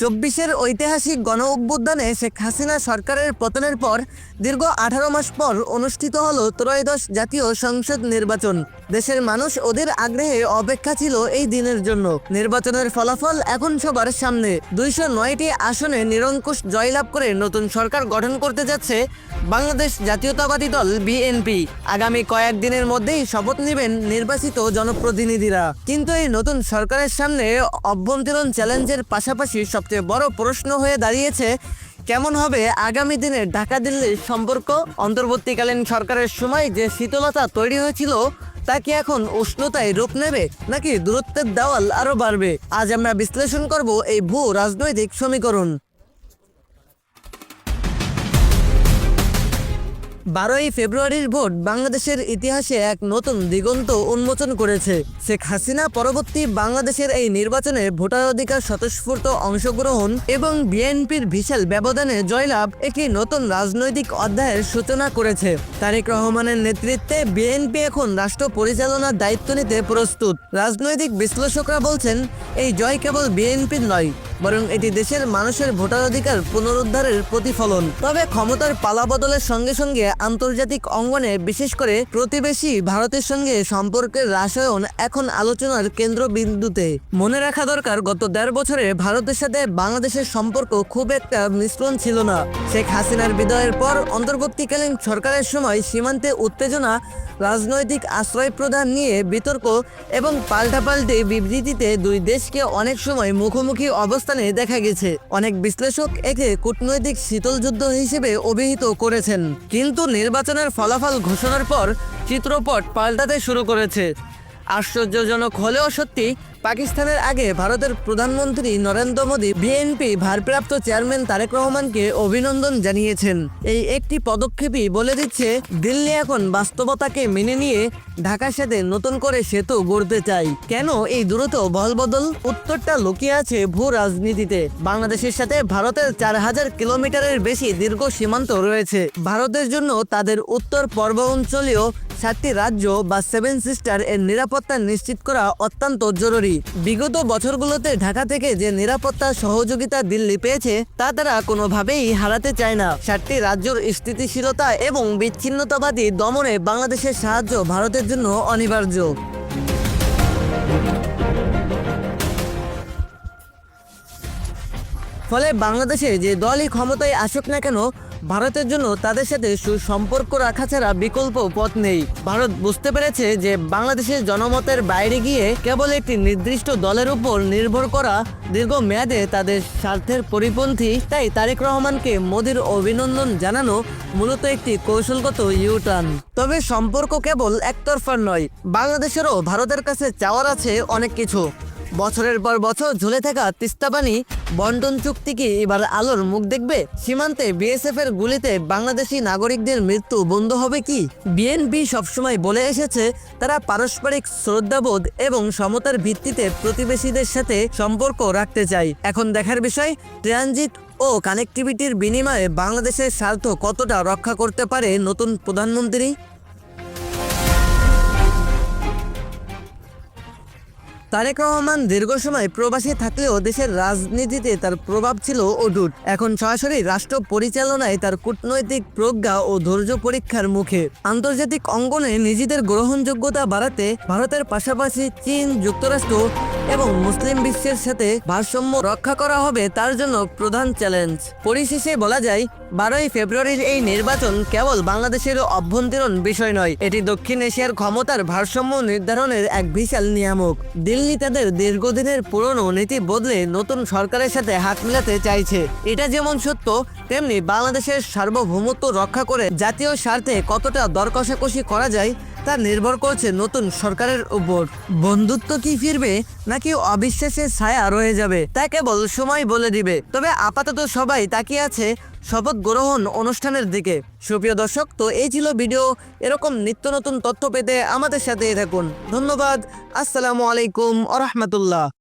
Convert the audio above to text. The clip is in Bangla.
চব্বিশের ঐতিহাসিক গণ অভ্যুত্থানে শেখ হাসিনা সরকারের পতনের পর দীর্ঘ আঠারো মাস পর অনুষ্ঠিত হল ত্রয়োদশ জাতীয় সংসদ নির্বাচন। দেশের মানুষ ওদের আগ্রহে অপেক্ষা ছিল এই দিনের জন্য। নির্বাচনের ফলাফল এখন সবার সামনে। দুইশো নয়টি আসনে নিরঙ্কুশ জয়লাভ করে নতুন সরকার গঠন করতে যাচ্ছে বাংলাদেশ জাতীয়তাবাদী দল বিএনপি আগামী কয়েকদিনের মধ্যেই শপথ নেবেন নির্বাচিত জনপ্রতিনিধিরা। কিন্তু এই নতুন সরকারের সামনে অভ্যন্তরীণ চ্যালেঞ্জের পাশাপাশি সবচেয়ে বড় প্রশ্ন হয়ে দাঁড়িয়েছে, কেমন হবে আগামী দিনের ঢাকা দিল্লির সম্পর্ক? অন্তর্বর্তীকালীন সরকারের সময় যে শীতলতা তৈরি হয়েছিল, তা কি এখন উষ্ণতায় রূপ নেবে নাকি দূরত্বের দেওয়াল আরও বাড়বে? আজ আমরা বিশ্লেষণ করব এই ভূ রাজনৈতিক সমীকরণ। বারোই ফেব্রুয়ারির ভোট বাংলাদেশের ইতিহাসে এক নতুন দিগন্ত উন্মোচন করেছে। শেখ হাসিনা পরবর্তী বাংলাদেশের এই নির্বাচনে ভোটাধিকার স্বতঃস্ফূর্ত অংশগ্রহণ এবং বিএনপির বিশাল ব্যবধানে জয়লাভ একটি নতুন রাজনৈতিক অধ্যায়ের সূচনা করেছে। তারেক রহমানের নেতৃত্বে বিএনপি এখন রাষ্ট্র পরিচালনার দায়িত্ব নিতে প্রস্তুত। রাজনৈতিক বিশ্লেষকরা বলছেন এই জয় কেবল বিএনপির নয়, বরং এটি দেশের মানুষের ভোটাধিকার পুনরুদ্ধারের প্রতিফলন। তবে ক্ষমতার পালাবদলের সঙ্গে সঙ্গে আন্তর্জাতিক অঙ্গনে বিশেষ করে প্রতিবেশী ভারতের সঙ্গে সম্পর্কের রাসায়ন এখন আলোচনার কেন্দ্রবিন্দুতে। মনে রাখা দরকার, গত দেড় বছরে ভারতের সাথে বাংলাদেশের সম্পর্ক খুব একটা মিশ্রণ ছিল না। শেখ হাসিনার বিদায়ের পর অন্তর্বর্তীকালীন সরকারের সময় সীমান্তে উত্তেজনা, রাজনৈতিক আশ্রয় প্রদান নিয়ে বিতর্ক এবং পাল্টাপাল্টি বিবৃতিতে দুই দেশকে অনেক সময় মুখোমুখি অবস্থানে দেখা গেছে। অনেক বিশ্লেষক একে কূটনৈতিক শীতল যুদ্ধ হিসেবে অভিহিত করেছেন। কিন্তু নির্বাচনের ফলাফল ঘোষণার পর চিত্রপট পাল্টাতে শুরু করেছে। আশ্চর্যজনক হলেও সত্যি পাকিস্তানের আগে ভারতের প্রধানমন্ত্রী নরেন্দ্র মোদী বিএনপি ভারপ্রাপ্ত চেয়ারম্যান তারেক রহমানকে অভিনন্দন জানিয়েছেন। এই একটি পদক্ষেপই বলে দিচ্ছে, দিল্লি এখন বাস্তবতাকে মেনে নিয়ে ঢাকার সাথে নতুন করে সেতু গড়তে চাই। কেন এই দ্রুত বলবদল? উত্তরটা লুকিয়ে আছে ভূ রাজনীতিতে। বাংলাদেশের সাথে ভারতের চার হাজার কিলোমিটারের বেশি দীর্ঘ সীমান্ত রয়েছে। ভারতের জন্য তাদের উত্তর পর্ব অঞ্চলীয় সাতটি রাজ্য বা সেভেন সিস্টার এর নিরাপত্তা নিশ্চিত করা অত্যন্ত জরুরি। বিগত বছরগুলোতে ঢাকা থেকে যে নিরাপত্তা সহযোগিতা দিল্লি পেয়েছে, তা তারা কোনোভাবেই হারাতে চায় না। সাতটি রাজ্যর স্থিতিশীলতা এবং বিচ্ছিন্নতাবাদী দমনে বাংলাদেশের সাহায্য ভারতের জন্য অনিবার্য। ফলে বাংলাদেশে যে দলই ক্ষমতায় আসুক না কেন ভারতের জন্য তাদের সাথে সুসম্পর্ক রাখা ছাড়া বিকল্প পথ নেই। ভারত বুঝতে পেরেছে যে বাংলাদেশের জনমতের বাইরে গিয়ে কেবল একটি নির্দিষ্ট দলের উপর নির্ভর করা দীর্ঘ মেয়াদে তাদের স্বার্থের পরিপন্থী। তাই তারেক রহমানকে মোদির অভিনন্দন জানানো মূলত একটি কৌশলগত ইউটার্ন। তবে সম্পর্ক কেবল একতরফার নয়, বাংলাদেশেরও ভারতের কাছে চাওয়ার আছে অনেক কিছু। বছরের পর বছর ঝুলে থাকা তিস্তাবানি বন্টন চুক্তি কি এবার আলোর মুখ দেখবে? সীমান্তে বিএসএফ এর গুলিতে বাংলাদেশি নাগরিকদের মৃত্যু বন্ধ হবে কি? বিএনপি সবসময় বলে এসেছে, তারা পারস্পরিক শ্রদ্ধাবোধ এবং সমতার ভিত্তিতে প্রতিবেশীদের সাথে সম্পর্ক রাখতে চায়। এখন দেখার বিষয়, ট্রানজিট ও কানেক্টিভিটির বিনিময়ে বাংলাদেশের স্বার্থ কতটা রক্ষা করতে পারে নতুন প্রধানমন্ত্রী? তারেক রহমান দীর্ঘ সময় প্রবাসী থাকলেও দেশের রাজনীতিতে তার প্রভাব ছিল অটুট। এখন সরাসরি রাষ্ট্র পরিচালনায় তার কূটনৈতিক প্রজ্ঞা ও ধৈর্য পরীক্ষার মুখে। আন্তর্জাতিক অঙ্গনে নিজেদের গ্রহণযোগ্যতা বাড়াতে ভারতের পাশাপাশি চীন, যুক্তরাষ্ট্র এবং মুসলিম বিশ্বের সাথে ভারসাম্য রক্ষা করা হবে তার জন্য প্রধান চ্যালেঞ্জ। পরিশেষে বলা যায়, বারোই ফেব্রুয়ারির এই নির্বাচন কেবল বাংলাদেশের অভ্যন্তরীণ বিষয় নয়, এটি দক্ষিণ এশিয়ার ক্ষমতার ভারসাম্য নির্ধারণের এক বিশাল নিয়ামক। দিল্লি তাদের দীর্ঘদিনের পুরনো নীতি বদলে নতুন সরকারের সাথে হাত মিলাতে চাইছে। এটা যেমন সত্য, তেমনি বাংলাদেশের সার্বভৌমত্ব রক্ষা করে জাতীয় স্বার্থে কতটা দর কষাকষি করা যায়, তা নির্ভর করছে নতুন সরকারের উপর। বন্ধুত্ব কি ফিরবে, নাকি অবিশ্বাসের ছায়া রয়ে যাবে, তা কেবল সময় বলে দিবে। তবে আপাতত সবাই তাকিয়ে আছে শপথ গ্রহণ অনুষ্ঠানের দিকে। সুপ্রিয় দর্শক, তো এই ছিল ভিডিও। এরকম নিত্য নতুন তথ্য পেতে আমাদের সাথে থাকুন। ধন্যবাদ। আসসালামু আলাইকুম আ